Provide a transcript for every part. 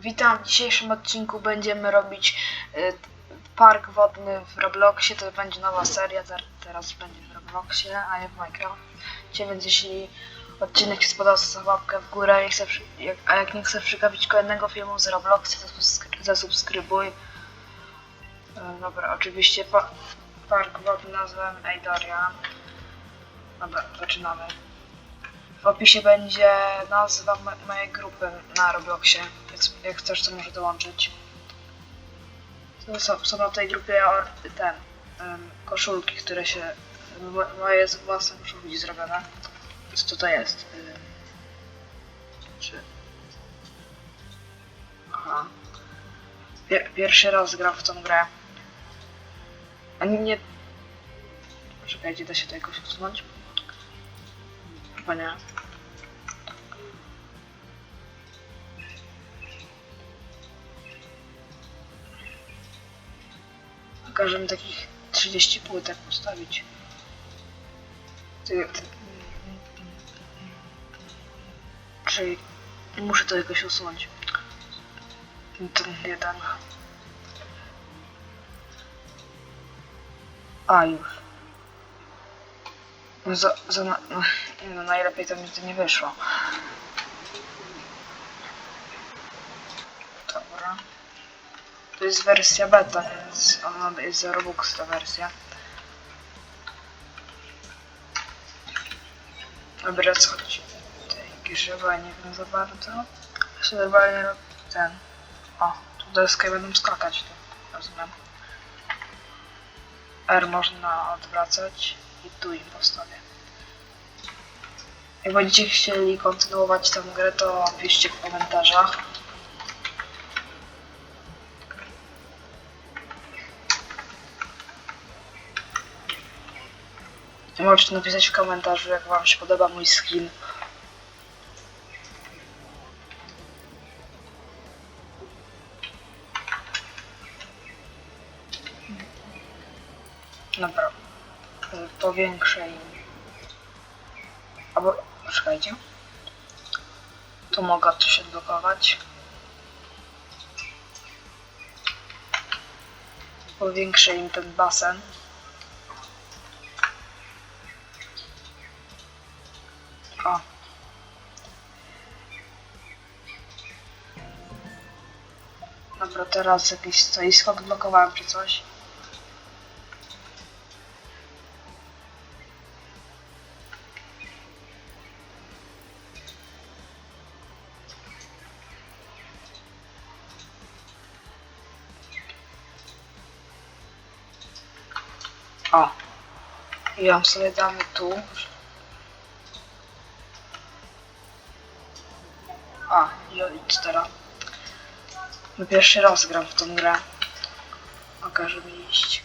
Witam, w dzisiejszym odcinku będziemy robić y, park wodny w Robloxie, to będzie nowa seria, ter- teraz będzie w Robloxie, a nie w Minecrafcie, więc jeśli odcinek się spodobał, to łapkę w górę, chcę, jak, a jak nie chcesz przegapić kolejnego filmu z Robloxa, to subskry- zasubskrybuj. Y, dobra, oczywiście pa- park wodny nazwę Eidoria. Dobra, zaczynamy. W opisie będzie nazwa mo- mojej grupy na Robloxie, więc jak chcesz, to może dołączyć. To Są, są na tej grupie ten, koszulki, które się, mo- moje własne koszulki zrobione. Co tutaj jest? Czy... Aha. Pier- pierwszy raz gram w tą grę. A nie... Czekajcie, da się to jakoś usunąć? Chyba nie. Każe mi takich 30 płytek postawić. Czyli muszę to jakoś usunąć. Ten jeden. A już. No za, za no, no, najlepiej to mi nie wyszło. Dobra. To jest wersja beta, więc ona jest za Robux ta wersja. Dobra, co chodzi? Tej grzyba nie wiem za bardzo. Robię ten. O, tu deskę będą skakać, to rozumiem. R można odwracać i tu im postawię. Jak będziecie chcieli kontynuować tę grę, to piszcie w komentarzach. Możecie napisać w komentarzu, jak wam się podoba mój skin. Dobra. Powiększę im. Albo, czekajcie. Tu mogę coś odblokować. Powiększę im ten basen. O. Dobra, teraz jakieś stoisko odblokowałem czy coś. Ją sobie damy tu. A, i teraz. No pierwszy raz gram w tą grę. Okaże mi iść.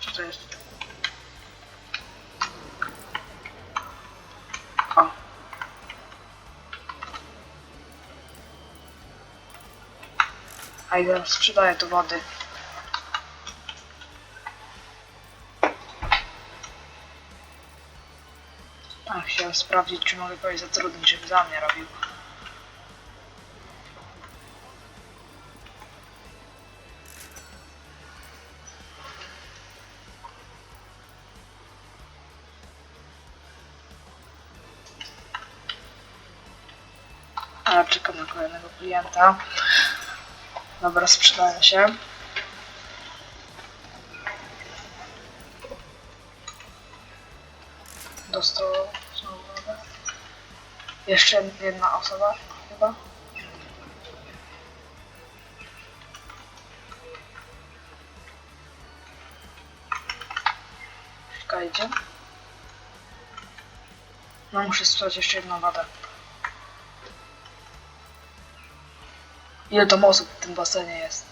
Co to jest? O. A i teraz sprzedaję tu wody. Chciałem sprawdzić, czy mogę kogoś zatrudnić, żeby za mnie robił. A, czekam na kolejnego klienta. Dobra, sprzedaję się. Jeszcze jedna osoba chyba. Czekajcie. No muszę sprzedać jeszcze jedną wodę. Ile tam osób w tym basenie jest?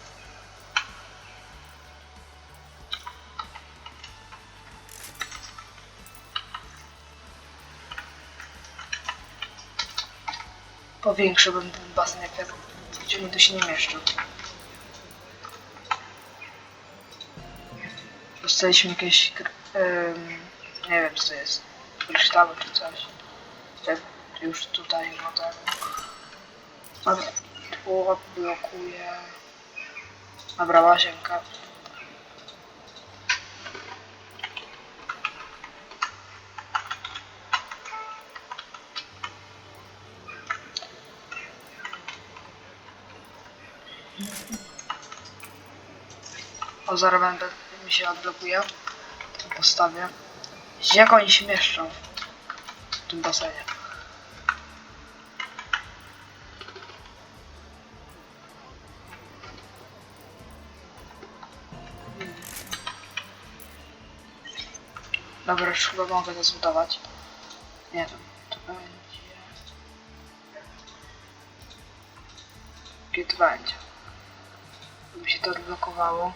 Powiększyłbym ten basen, jak ja gdzie mi tu się nie mieszczą. Dostaliśmy jakieś, em, nie wiem co to jest, kryształy czy coś. Czy, Już tutaj wodę. Dobra, tu odblokuję. Dobra, łazienka. O, mi się odblokuje. Postawię. Jak oni się mieszczą w tym basenie? Dobra, już chyba mogę to zbudować. Nie wiem, to będzie... Gdzie to będzie? Żeby się to odblokowało.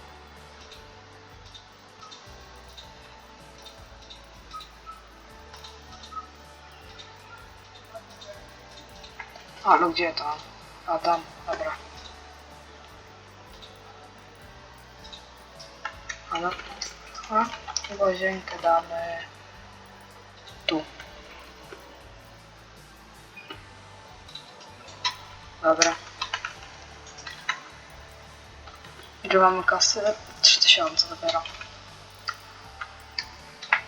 A, no gdzie to? A tam, dobra. A no, a, łazienkę damy tu. Dobra. Ile mamy kasy? 3000 dopiero.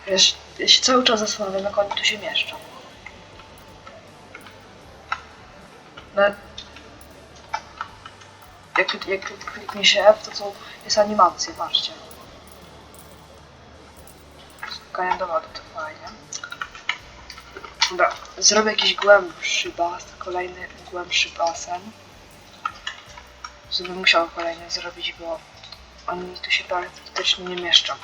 Wiesz, ja się cały czas zastanawiam, jak oni tu się mieszczą. No, jak, jak kliknie się F, to są, jest animacja, patrzcie. Skakanie do to fajnie. Dobra, zrobię jakiś głębszy bas, kolejny głębszy basen. Żeby musiał kolejny zrobić, bo oni tu się praktycznie nie mieszczą.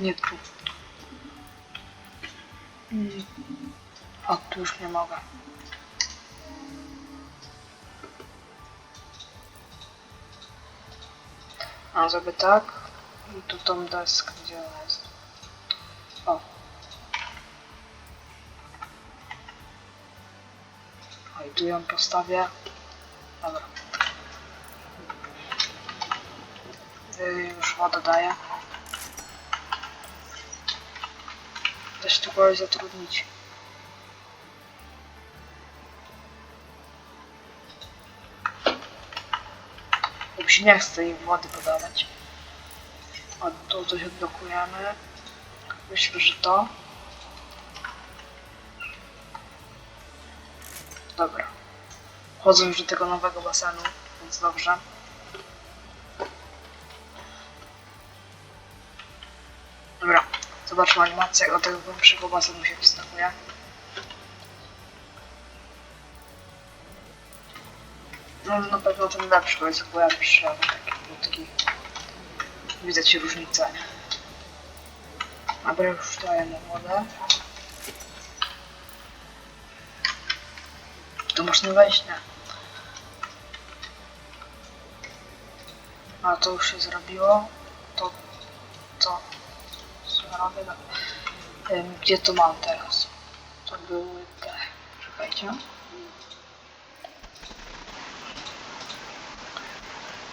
Nie tu. Mm. O, tu już nie mogę. A, zrobię tak. I tu tą deskę, gdzie ona jest. O. O, i tu ją postawię. Dobra. Y, Już wodę daję. Też tu kogoś zatrudnić. Bo się nie chce im wody podawać. O, tu coś odblokujemy. Myślę, że to. Dobra. Wchodzę już do tego nowego basenu, więc dobrze. Dobra. Zobaczmy animację, do tego głębszego basenu się wstępuje. No na pewno ten lepszy, bo jest głębszy, ale taki, taki... Widać różnicę. Dobra, już daję mu wodę. Tu można wejść, nie? A to już się zrobiło. To... To... Robię? No. Gdzie to mam teraz? To były te... Czekajcie.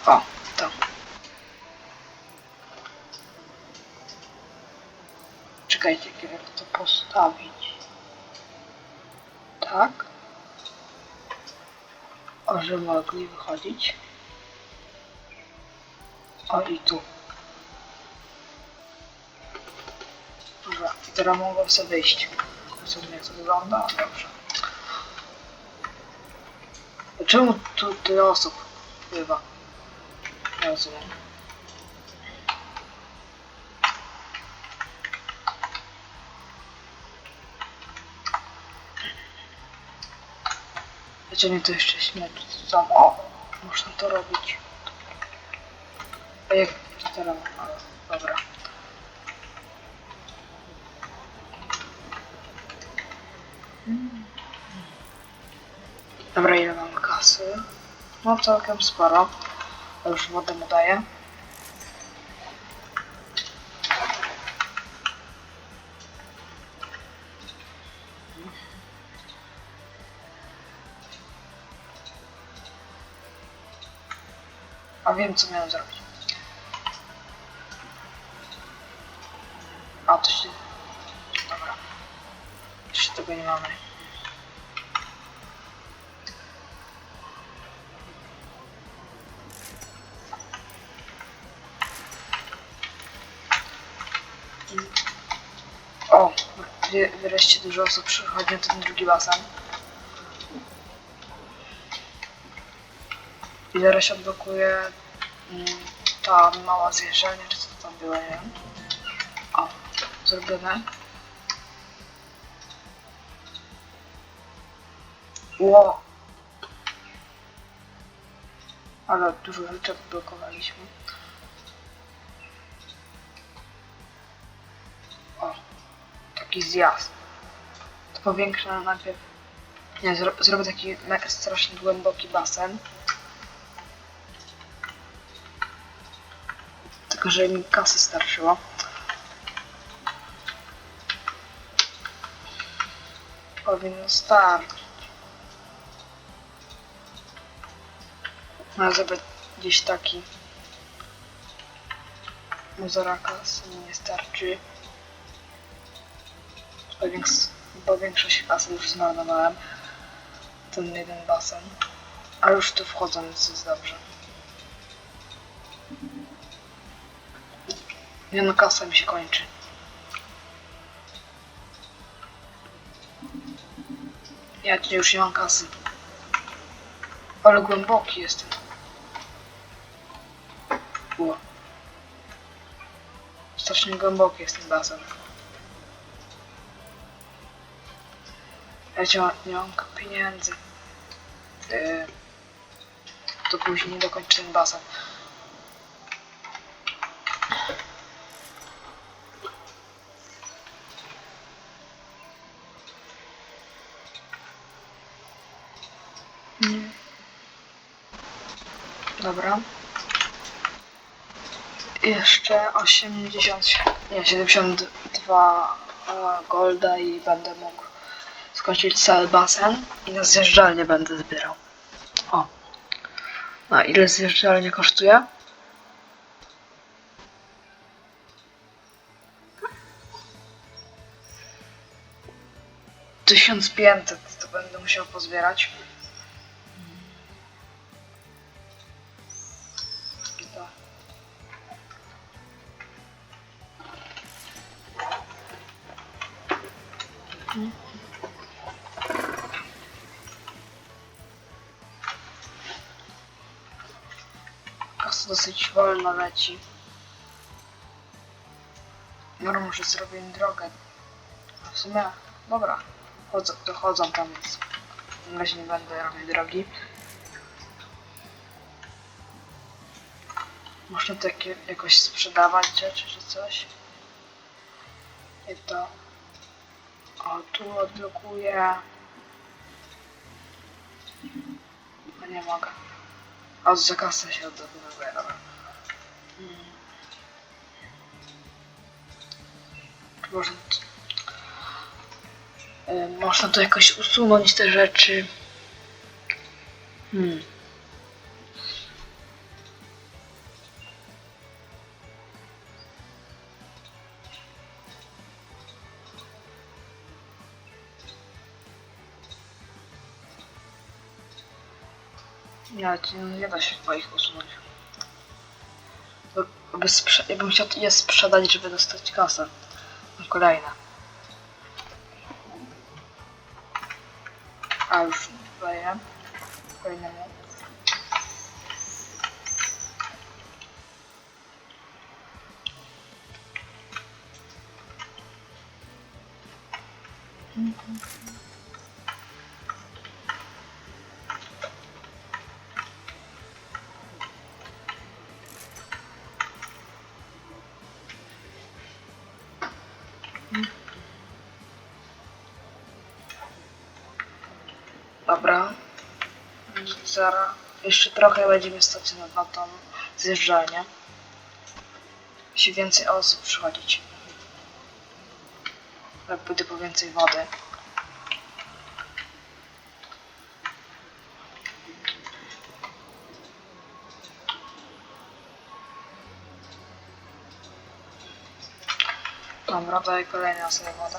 O, to. Czekajcie, jak to postawić. Tak. O, że mogli wychodzić. O, i tu. Dobra, i teraz mogą sobie wyjść. Zobaczmy jak to wygląda. Dobrze. Czemu tu tyle osób bywa? Nie rozumiem. Mnie to jeszcze śmierć sam. O! Można to robić. A jak to teraz? Dobra. Dobra, ile mam kasy? No całkiem sporo. To już wodę mu daję. A wiem co miałem zrobić. Tego nie mamy. O, wreszcie- dużo osób przychodzi na ten drugi basen. I zaraz się odblokuje mm, ta mała zjeżdżalnia, czy co to tam było, nie wiem. O, zrobione. Ło! Ale dużo rzeczy odblokowaliśmy. O, taki zjazd. To powiększę najpierw. Nie, zro zrobię taki me- strasznie głęboki basen. Tylko, że mi kasy starczyło. Powinno starczyć. No, zrobię gdzieś taki. Muzora kasy mi nie starczy. Bo, więks- bo większość kasy już zmarnowałem. Ten jeden basen. A już tu wchodzą, więc jest dobrze. Nie kasa mi się kończy. Ja tu już nie mam kasy. Ale głęboki jestem. Ło. Strasznie głęboki jest ten basen. Ja nie mam, pieniędzy. Yy, to później dokończę ten basen. Mm. Dobra. Jeszcze 80, nie 72 e, golda i będę mógł skończyć cały basen i na zjeżdżalnię będę zbierał. O. A ile zjeżdżalnia kosztuje? Tysiąc pięćset to będę musiał pozbierać. Wolno leci. No może zrobię drogę. A w sumie, dobra. Chodzą, to chodzą tam, więc na razie nie będę robić drogi. Można to jakie, jakoś sprzedawać rzeczy czy coś. I to... O, tu odblokuję. No nie mogę. A za kasę się odblokuje, dobra. Czy Można, tu- y, można tu jakoś usunąć te rzeczy. Hmm. Nie, to nie da się chyba ich usunąć. Bo sprze- ja bym chciał je sprzedać, żeby dostać kasę. Kolejne. A już. Kolejnemu. Dobra. Zara. Jeszcze trochę będziemy stacjonować na tą zjeżdżalnię. Musi więcej osób przychodzić. Jak pójdę po więcej wody. Dobra, daj kolejna sobie woda.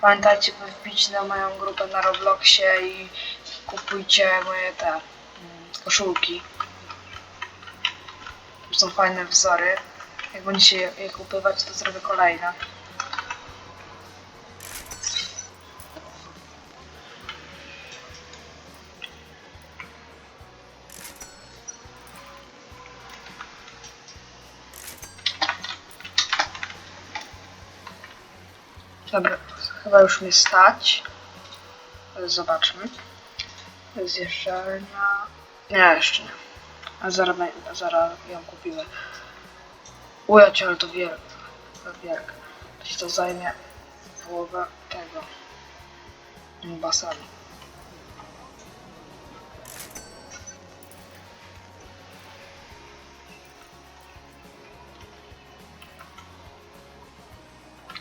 Pamiętajcie, by wbić na moją grupę na Robloxie i kupujcie moje te mm, koszulki. Są fajne wzory. Jak będziecie je, je kupywać, to zrobię kolejne. Dobra, chyba już mnie stać. Zobaczmy. Zjeżdżalnia. Nie, jeszcze nie. A zaraz, zaraz ją kupimy. Ujacie, ale to wielka. Wielka. To się to zajmie połowę tego basenu.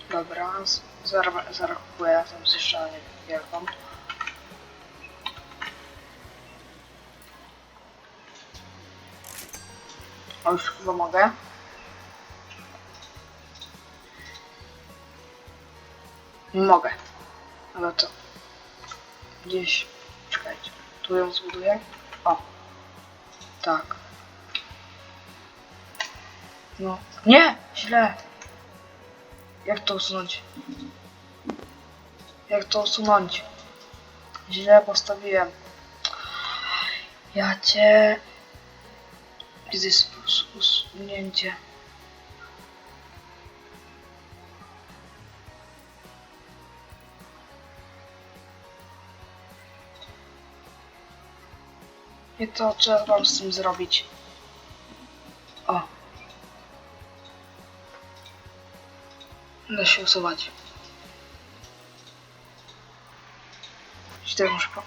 Dobra, z- zaraz kupuję tą zjeżdżalnię wielką. O, już chyba mogę. Mogę. Ale to gdzieś. Czekajcie. Tu ją zbuduję. O. Tak. No. Nie! Źle! Jak to usunąć? Jak to usunąć? Źle postawiłem. Ja cię... Gdzie jest us- usunięcie? I to trzeba mam z tym zrobić. O. Da się usuwać. Źle muszę po...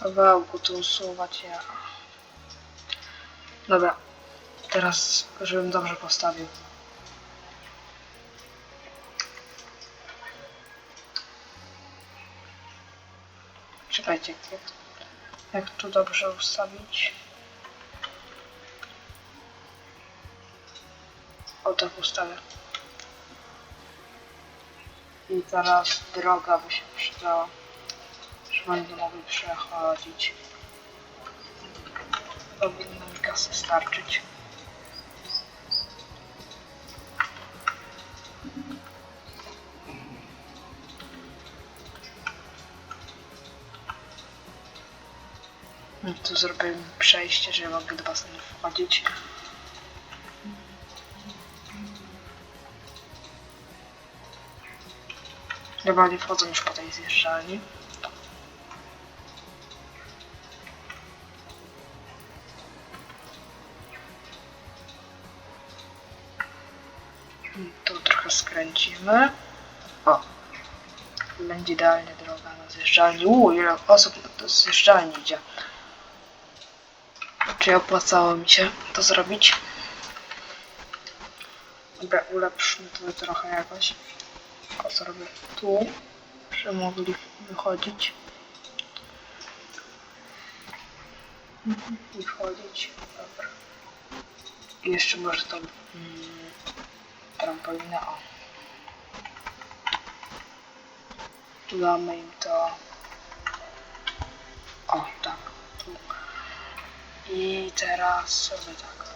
Pawełku to usuwać ja. Dobra. Teraz, żebym dobrze postawił. Czekajcie, jak, jak tu dobrze ustawić? O, tak ustawię. I teraz droga by się przydała, będę mogli przechodzić. Powinno mi kasy starczyć. Tu zrobię przejście, żeby mogli do basenu wchodzić. Dobra, nie wchodzą już po tej zjeżdżalni. Skręcimy. O. Będzie idealnie droga na zjeżdżalni. Uuu, ile osób do zjeżdżalni idzie. Czy opłacało mi się to zrobić? Dobra, ulepszmy to trochę jakoś. O, co robię tu, żeby mogli wychodzić. I wchodzić. Dobra. I jeszcze może tą mm. O. Tu damy im to. O, tak. Tu. I teraz sobie tak.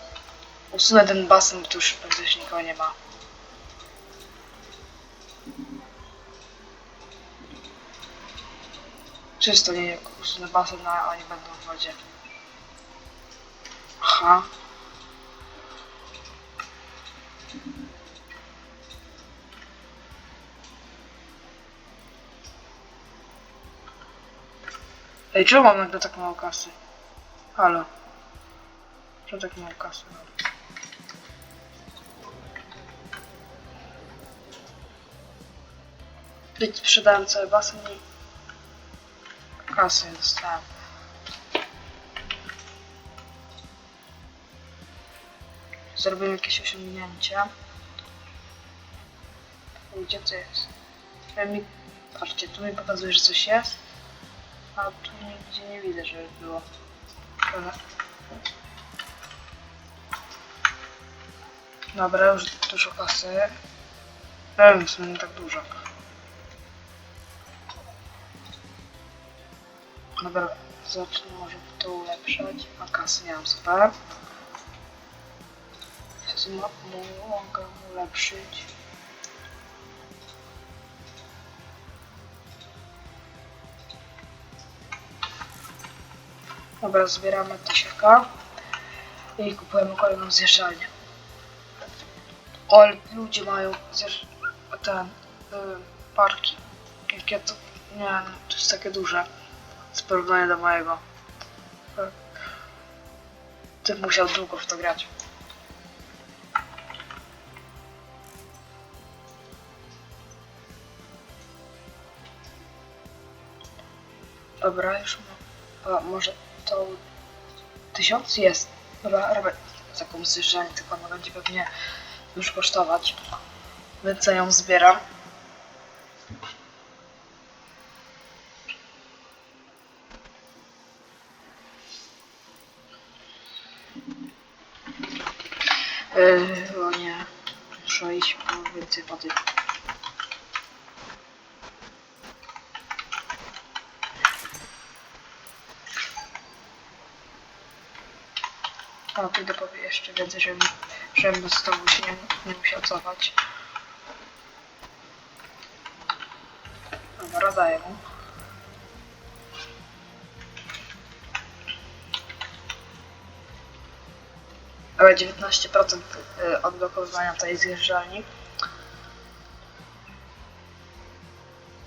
Usunę ten basen, bo tu już praktycznie nikogo nie ma. Czysto nie usunę basen, a oni będą w wodzie. Aha. Ej, czemu mam nagle tak mało kasy? Halo. Czemu tak mało kasy mam? Być sprzedałem cały basen i nie dostałem. zrobimy jakieś osiągnięcie. Gdzie to jest? Patrzcie, tu mi pokazuje, że coś jest, a tu nigdzie nie widzę, żeby było. Dobra. Dobra, już dużo kasy. Wiem, w sumie nie tak dużo. Dobra, zacznę może to ulepszać. A kasy nie mam, super. Mogę ulepszyć? Dobra, zbieramy tysiaka i kupujemy kolejną zjeżdżalnię. O, ludzie mają zjeżdż... ten... Y, parki. Jakie to... Nie, no, to jest takie duże. Z porównania do mojego. Ty musiał długo w to grać. Dobra, już mam. A może to tysiąc jest. Dobra, robię taką zjeżdżalnię, tylko ona będzie pewnie już kosztować. Więc ja ją zbieram. Yy, o nie. Muszę iść po więcej wody. O, tu dopowie jeszcze więcej, żebym, żebym z tobą się nie, nie musiał cofać. Dobra, daję mu. Ale 19% y, odblokowywania tej zjeżdżalni.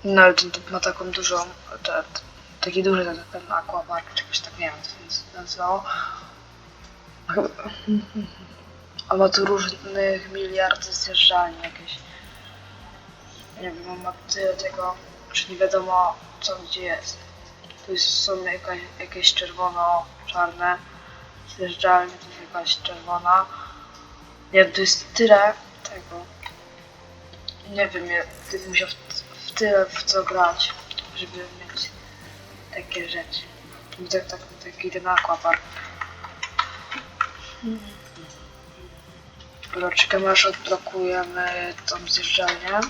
No ale ten ma taką dużą, te, taki duży ten, ten aquapark, czegoś tak nie wiem, co. A ma tu różnych miliardów zjeżdżalni jakieś. Nie wiem, on ma tyle tego, że nie wiadomo co gdzie jest. Tu jest, są jakaś, jakieś czerwono-czarne zjeżdżalnie, tu jest jakaś czerwona. Nie wiem, tu jest tyle tego. Nie wiem, ja gdybym musiał w, w tyle w co grać, żeby mieć takie rzeczy. Tak, tak, taki ten aquapark. Dobra, czekamy aż odblokujemy tą zjeżdżalnię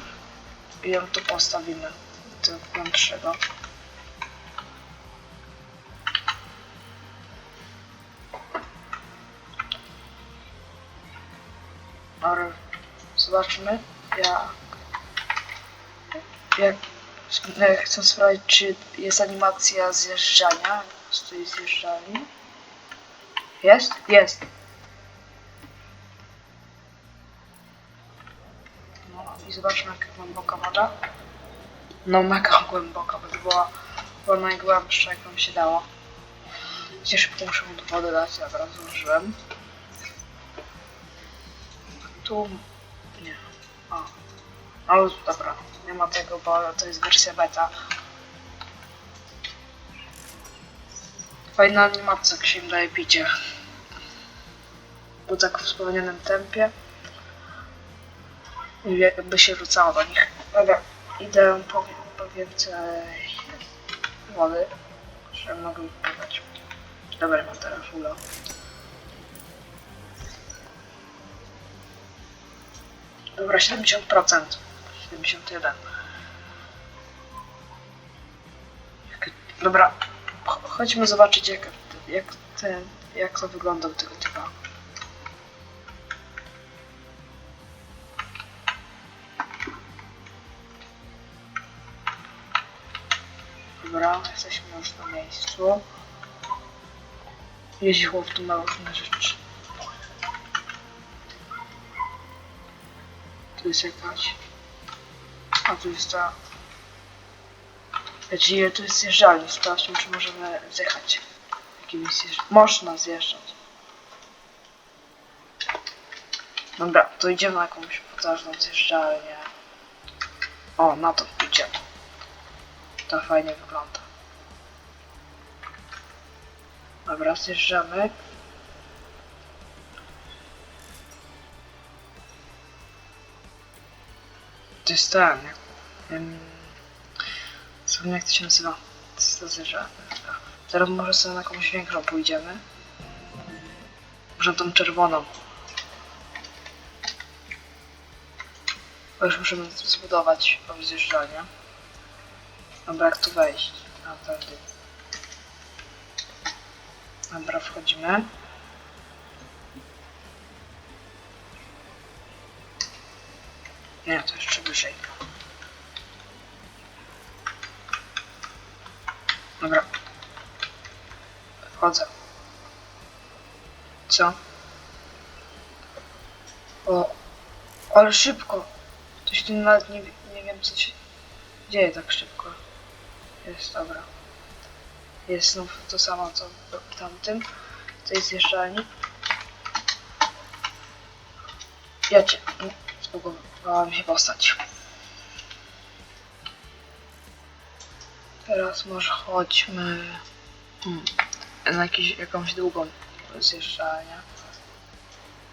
i ją tu postawimy, tego głębszego. Dobra, zobaczmy jak, jak e, chcę sprawdzić czy jest animacja zjeżdżania z tej zjeżdżalni. Jest? Jest. No i zobaczmy jak głęboka woda. No mega głęboka, bo to była, była najgłębsza jaką się dało. Gdzie szybko muszę mu do wody dać. Tu... nie. O. Ale dobra, nie ma tego, bo to jest wersja beta. Fajna animacja, jak się im daje picie. Bo tak w wspomnianym tempie. Jakby się rzucało do nich. Dobra, idę po, po więcej wody, żeby mogli pływać. Dobra, mam teraz ula. Dobra, 70%. 71. Jak- Dobra, ch- chodźmy zobaczyć jak, jak, ten, jak to wygląda u tego typa. Dobra, jesteśmy już na miejscu. Jeździ chłop tu ma różne rzeczy. Tu jest jakaś... A tu jest ta... Znaczy, tu jest zjeżdżalnia. Sprawdźmy, czy możemy zjechać. Jakimiś zjeżdż... Można zjeżdżać. Dobra, to idziemy na jakąś potężną zjeżdżalnię. O, na to to fajnie wygląda. Dobra, zjeżdżamy. To jest ten. Zapomniałem jak to się nazywa. To zjeżdżamy. Teraz może sobie na jakąś większą pójdziemy. Może tą czerwoną. Bo już musimy zbudować po zjeżdżaniu. Dobra, jak tu wejść? A, tędy. Dobra, wchodzimy. Nie, to jeszcze wyżej. Dobra. Wchodzę. Co? O, ale szybko. To się nawet nie, nie wiem co się dzieje tak szybko. Jest, dobra. Jest znów to samo co w tamtym. To jest zjeżdżalni. Ja cię... Mi się postać. Teraz może chodźmy hmm, na jakiś, jakąś długą zjeżdżalnię.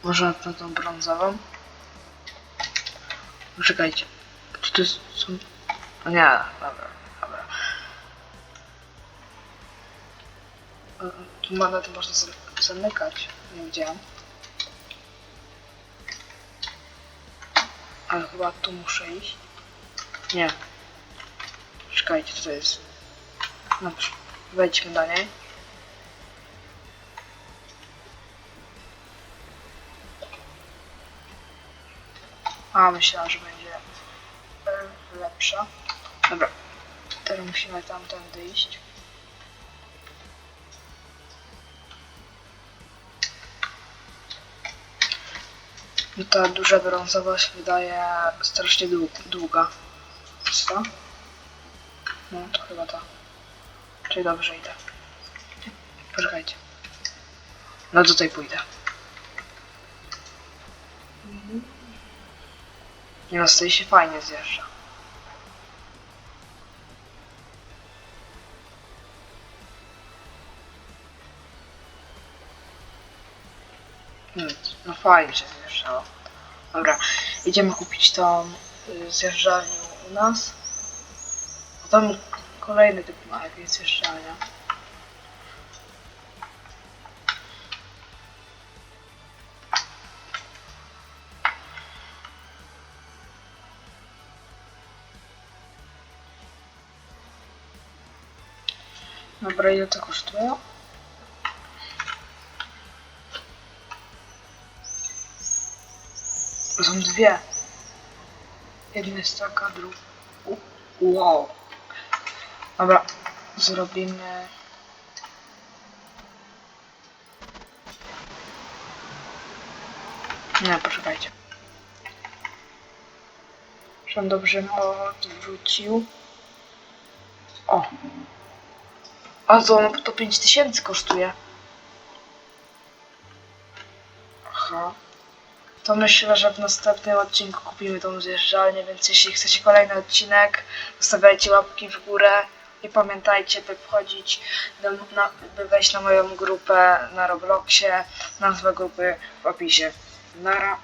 Może na tą brązową? Czekajcie. Czy to. Są... O nie, dobra, Tu mandaty można za- zamykać. Nie widziałem. Ale chyba tu muszę iść. Nie. Czekajcie, co to jest? Dobrze. Wejdźmy do niej. A, myślałam, że będzie e, lepsza. Dobra. Teraz musimy tamtędy iść. No ta duża brązowa się wydaje strasznie dłu- długa. Jest to? No, to chyba to. Czyli dobrze idę. Poczekajcie. No tutaj pójdę. Nie no, stoi się fajnie zjeżdża. Hmm, no fajnie się zjeżdżało. Dobra, idziemy kupić tą y, zjeżdżalnię u nas. Tam kolejny typ ma jakieś zjeżdżalnia. Dobra, ile to kosztuje? Są dwie. Jedna jest taka, druga. Wow. Dobra, zrobimy. Nie, poczekajcie. Żebym dobrze odwrócił. O. A to, no, to 5000 kosztuje. To myślę, że w następnym odcinku kupimy tą zjeżdżalnię, więc jeśli chcecie kolejny odcinek, zostawiajcie łapki w górę i pamiętajcie, by wchodzić, do, na, by wejść na moją grupę na Robloxie, nazwa grupy w opisie. Nara.